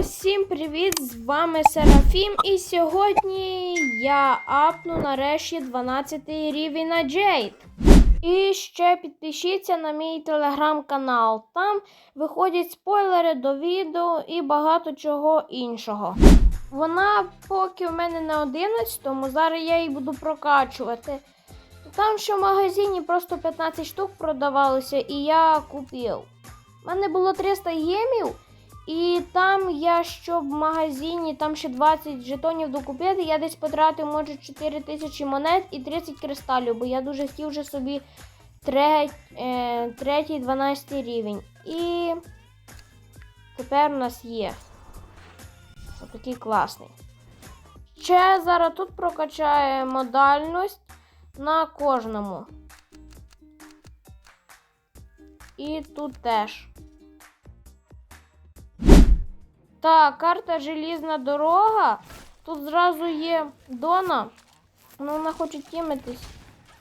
Усім привіт! З вами Серафім. І сьогодні я апну нарешті 12 рівень на Джейд. І ще підпишіться на мій телеграм-канал. Там виходять спойлери до відео і багато чого іншого. Вона поки в мене на 11, тому зараз я її буду прокачувати. Там ще в магазині просто 15 штук продавалося, і я купив. У мене було 300 гемів. І там я що в магазині, там ще 20 жетонів докупити, я десь потратив, може, 4 тисячі монет і 30 кристалів, бо я дуже хотів вже собі треть, е, третій 12 рівень. І тепер у нас є. Отакий класний. Ще зараз тут прокачаємо дальність на кожному. І тут теж. Так, карта Желізна дорога. Тут зразу є Дона. Ну, вона хоче тімитись.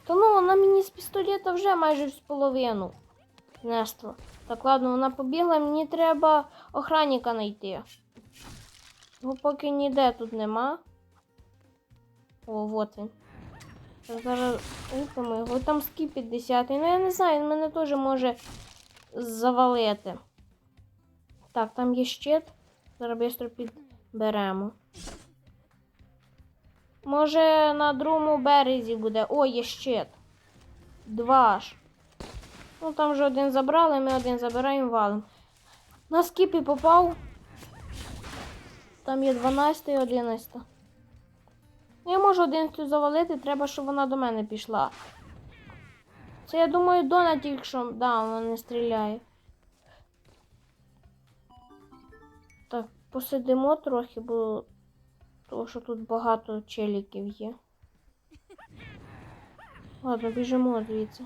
Та ну, вона мені з пістолета вже майже з половину знесла. Так, ладно, вона побігла, мені треба охранника знайти. Його поки ніде тут нема. О, вот він. Зараз лупимо його. Там скіп 50. Ну я не знаю, він мене теж може завалити. Так, там є щит. Зараз бистро підберемо. Може на другому березі буде. О, є щит. Два ж. Ну там вже один забрали, ми один забираємо валим. На скіпі попав. Там є 12 і 11. Ну, Я можу 11 завалити, треба, щоб вона до мене пішла. Це я думаю, Дона тільки що. Да, вона не стріляє. Так, посидимо трохи, бо тому що тут багато челіків є. Ладно, біжимо звідси.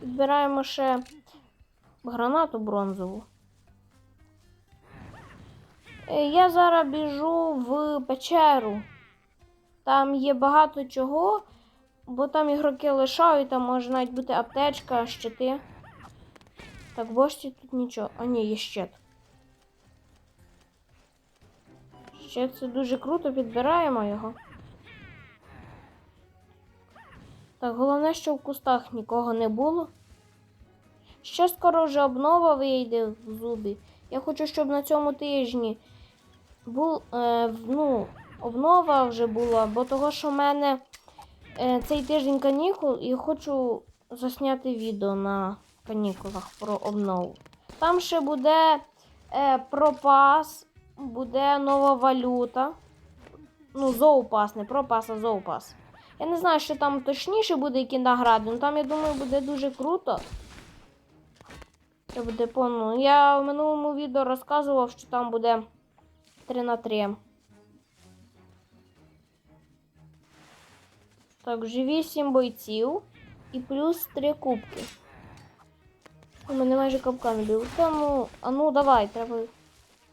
Підбираємо ще гранату бронзову. Е, Я зараз біжу в печеру. Там є багато чого, бо там ігроки лишають, там може навіть бути аптечка, щити. Так, бочці тут нічого. А ні, є щит. Ще це дуже круто, підбираємо його. Так, головне, що в кустах нікого не було. Ще скоро вже обнова вийде в зубі. Я хочу, щоб на цьому тижні був, е, ну, обнова вже була, бо того, що в мене е, цей тиждень канікул і хочу засняти відео на канікулах про обнову. Там ще буде е, пропас буде нова валюта. Ну, зоупас, не пропас, а зоупас. Я не знаю, що там точніше буде, які награди, але там, я думаю, буде дуже круто. Це буде повно. Я в минулому відео розказував, що там буде 3 на 3. Так, вже 8 бойців і плюс 3 кубки. У мене майже капкан бив. Та ну, а ну давай, треба.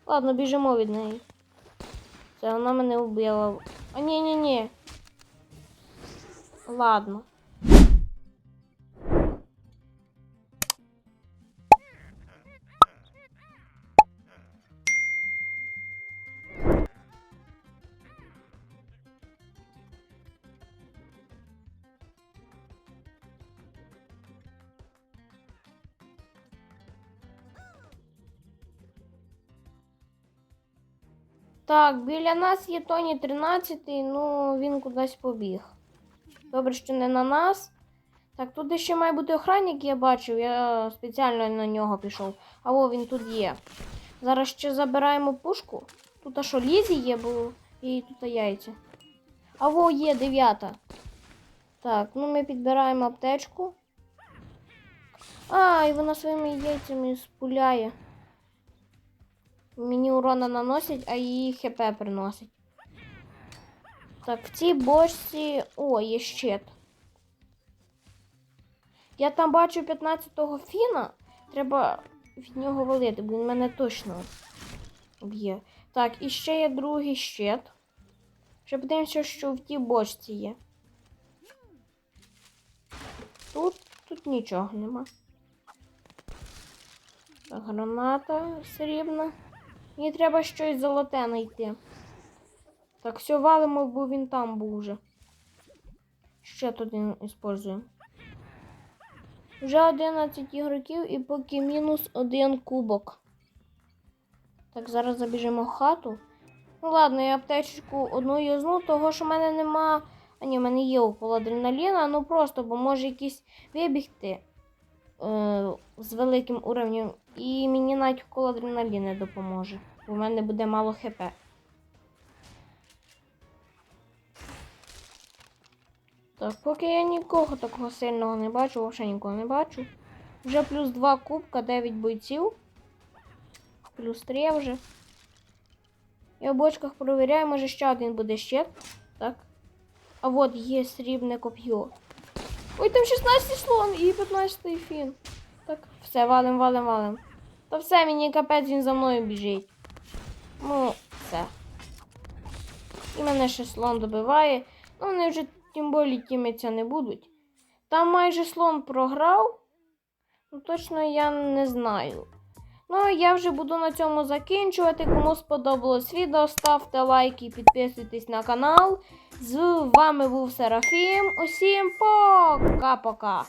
Ладно, біжимо від неї. Це вона мене вбила. А ні, ні, ні. Ладно. Так, біля нас є Тоні 13, ну він кудись побіг. Добре, що не на нас. Так, тут ще має бути охранник, я бачив, я спеціально на нього пішов. А о, він тут є. Зараз ще забираємо пушку. Тут а що, лізі є, бо і тут яйця. А во, є дев'ята. Так, ну ми підбираємо аптечку. А, і вона своїми яйцями спуляє. Мені урона наносять, а її хп приносить. Так, в цій бочці. О, є щит. Я там бачу 15-го фіна. Треба від нього валити, бо він мене точно б'є. Так, і ще є другий щит. Ще подивимося, що в тій бочці є. Тут, тут нічого нема. Граната срібна. Мені треба щось золоте знайти. Так, все валимо, бо він там був уже. Ще тут він используємо. Вже 11 ігроків і поки мінус один кубок. Так, зараз забіжимо в хату. Ну ладно, я аптечку одну юзну, того що в мене нема. А ні, в мене є укол адреналіна, ну просто, бо може якийсь вибігти з великим уровнем. І мені навіть укол адреналіни допоможе. В мене буде мало хп. Так, поки я нікого такого сильного не бачу, взагалі нікого не бачу. Вже плюс 2 кубка, 9 бойців. Плюс 3 вже. Я в бочках провіряю, може ще один буде щит. Так. А от є срібне коп'є. Ой, там 16 слон і 15 фін. Так, все, валим, валим, валим. Та все, мені капець він за мною біжить. Ну, все. І мене ще слон добиває. Ну, вони вже тим більше тімиться не будуть. Там майже слон програв. Ну, точно я не знаю. Ну, а я вже буду на цьому закінчувати. Кому сподобалось відео, ставте лайки, підписуйтесь на канал. З вами був Серафім. Усім пока-пока!